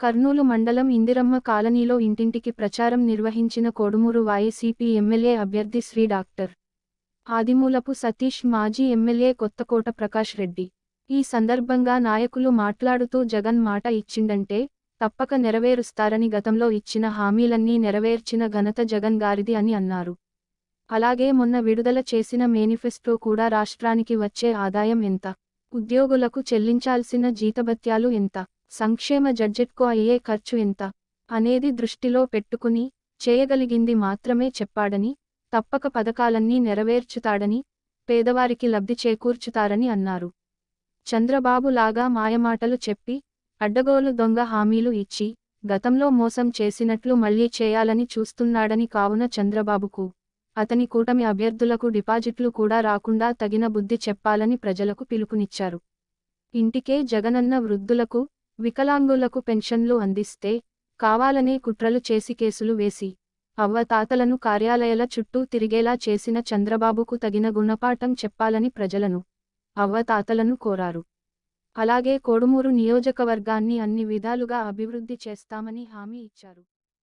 కర్నూలు మండలం ఇందిరమ్మ కాలనీలో ఇంటింటికి ప్రచారం నిర్వహించిన కోడుమూరు వైసీపీ ఎమ్మెల్యే అభ్యర్థి శ్రీ డాక్టర్. ఆదిమూలపు సతీష్ మాజీ ఎమ్మెల్యే కొత్తకోట ప్రకాష్ రెడ్డి. ఈ సందర్భంగా నాయకులు మాట్లాడుతూ జగన్ మాట ఇచ్చిందంటే తప్పక నెరవేరుస్తారని గతంలో ఇచ్చిన హామీలన్నీ నెరవేర్చిన ఘనత జగన్ గారిది అని అన్నారు. అలాగే మొన్న విడుదల చేసిన మేనిఫెస్టో కూడా రాష్ట్రానికి వచ్చే ఆదాయం ఎంత? ఉద్యోగులకు చెల్లించాల్సిన జీతభత్యాలు ఎంత? సంక్షేమ జడ్జెట్కు అయ్యే ఖర్చు ఎంత? అనేది దృష్టిలో పెట్టుకుని చేయగలిగింది మాత్రమే చెప్పాడని తప్పక పథకాలన్నీ నెరవేర్చుతాడని పేదవారికి లబ్ధి చేకూర్చుతారని అన్నారు. చంద్రబాబు లాగా మాయమాటలు చెప్పి అడ్డగోలు దొంగ హామీలు ఇచ్చి గతంలో మోసం చేసినట్లు మళ్ళీ చేయాలని చూస్తున్నాడని కావున చంద్రబాబుకు అతని కూటమి అభ్యర్థులకు డిపాజిట్లు కూడా రాకుండా తగిన బుద్ధి చెప్పాలని ప్రజలకు పిలుపునిచ్చారు. ఇంటికే జగనన్న వృద్ధులకు వికలాంగులకు పెన్షన్లు అందిస్తే కావాలనే కుట్రలు చేసి కేసులు వేసి అవ్వతాతలను కార్యాలయాల చుట్టూ తిరిగేలా చేసిన చంద్రబాబుకు తగిన గుణపాఠం చెప్పాలని ప్రజలను అవ్వతాతలను కోరారు. అలాగే కోడుమూరు నియోజకవర్గాన్ని అన్ని విధాలుగా అభివృద్ధి చేస్తామని హామీ ఇచ్చారు.